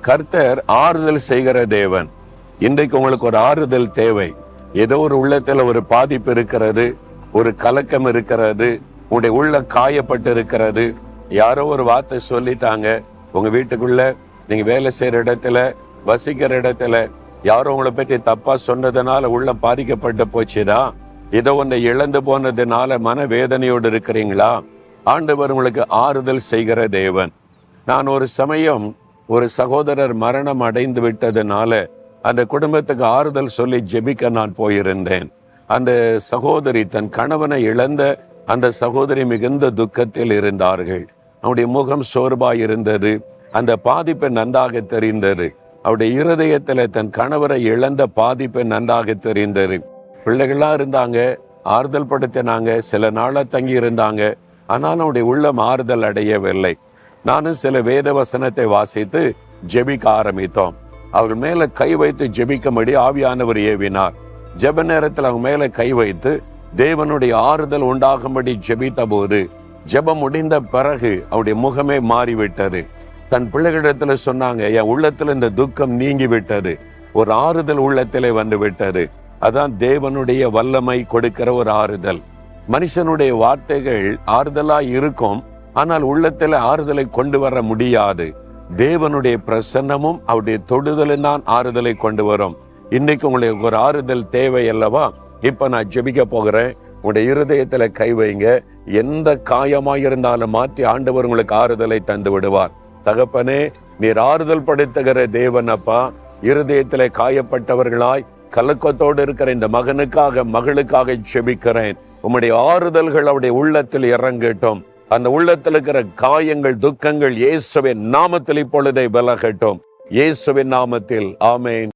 கர்த்தர் ஆறுதல் செய்கிற தேவன். இன்றைக்கு உங்களுக்கு ஒரு ஆறுதல் தேவை. ஏதோ ஒரு உள்ளத்துல ஒரு பாதிப்பு இருக்கிறது ஒரு கலக்கம் இருக்கிறது உங்களுடைய உள்ள காயப்பட்டு இருக்கிறது யாரோ ஒரு வார்த்தை சொல்லிட்டாங்க உங்க வீட்டுக்குள்ள நீங்க வேலை செய்யற இடத்துல வசிக்கிற இடத்துல யாரோ உங்களை பற்றி தப்பா சொன்னதுனால உள்ள பாதிக்கப்பட்டு போச்சுதா ஏதோ ஒன்றை இழந்து போனதுனால மனவேதனையோடு இருக்கிறீங்களா? ஆண்டவர் உங்களுக்கு ஆறுதல் செய்கிற தேவன். நான் ஒரு சமயம் ஒரு சகோதரர் மரணம் அடைந்து விட்டதுனால அந்த குடும்பத்துக்கு ஆறுதல் சொல்லி ஜெபிக்க நான் போயிருந்தேன். அந்த சகோதரி தன் கணவனை இழந்த அந்த சகோதரி மிகுந்த துக்கத்தில் இருந்தார்கள். அவருடைய முகம் சோர்வாய் இருந்தது. அந்த பாதிப்பு நன்றாக தெரிந்தது. அவருடைய இருதயத்தில் தன் கணவரை இழந்த பாதிப்பு நன்றாக தெரிந்தது. பிள்ளைகளாக இருந்தாங்க ஆறுதல் படுத்தினாங்க சில நாளாக தங்கி இருந்தாங்க ஆனாலும் அவருடைய உள்ளம் ஆறுதல் அடையவில்லை. நானும் சில வேத வசனத்தை வாசித்து ஜெபிக்க ஆரம்பித்தோம். அவர்கள் மேல கை வைத்து ஜெபிக்கும்படி ஆவியானவர் ஏவினார். ஜெப நேரத்தில் அவங்க மேல கை வைத்து தேவனுடைய ஆறுதல் உண்டாகும்படி ஜெபித்த போது ஜெபம் முடிந்த பிறகு அவருடைய முகமே மாறிவிட்டது. தன் பிள்ளைகளிடத்துல சொன்னாங்க என் உள்ளத்துல இந்த துக்கம் நீங்கி விட்டது ஒரு ஆறுதல் உள்ளத்திலே வந்து விட்டது அதான் தேவனுடைய வல்லமை கொடுக்கிற ஒரு ஆறுதல். மனுஷனுடைய வார்த்தைகள் ஆறுதலா இருக்கும் ஆனால் உள்ளத்தில் ஆறுதலை கொண்டு வர முடியாது. தேவனுடைய பிரசன்னமும் அவருடைய தொடுதலும் தான் ஆறுதலை கொண்டு வரும். இன்னைக்கு உங்களுக்கு ஒரு ஆறுதல் தேவை அல்லவா? இப்ப நான் ஜெபிக்க போகிறேன். உங்களுடைய இருதயத்தில் கை வைங்க. எந்த காயமாய் இருந்தாலும் மாற்றி ஆண்டவர் உங்களுக்கு ஆறுதலை தந்து விடுவார். தகப்பனே நீர் ஆறுதல் படுத்துகிற தேவன் அப்பா. இருதயத்தில் காயப்பட்டவர்களாய் கலக்கத்தோடு இருக்கிற இந்த மகனுக்காக மகளுக்காக செபிக்கிறேன் உம்முடைய ஆறுதல்கள் அவருடைய உள்ளத்தில் இறங்கட்டும். அந்த உள்ளத்தில் இருக்கிற காயங்கள் துக்கங்கள் இயேசுவின் நாமத்தில் இப்பொழுதை விலகட்டும். இயேசுவின் நாமத்தில் ஆமேன்.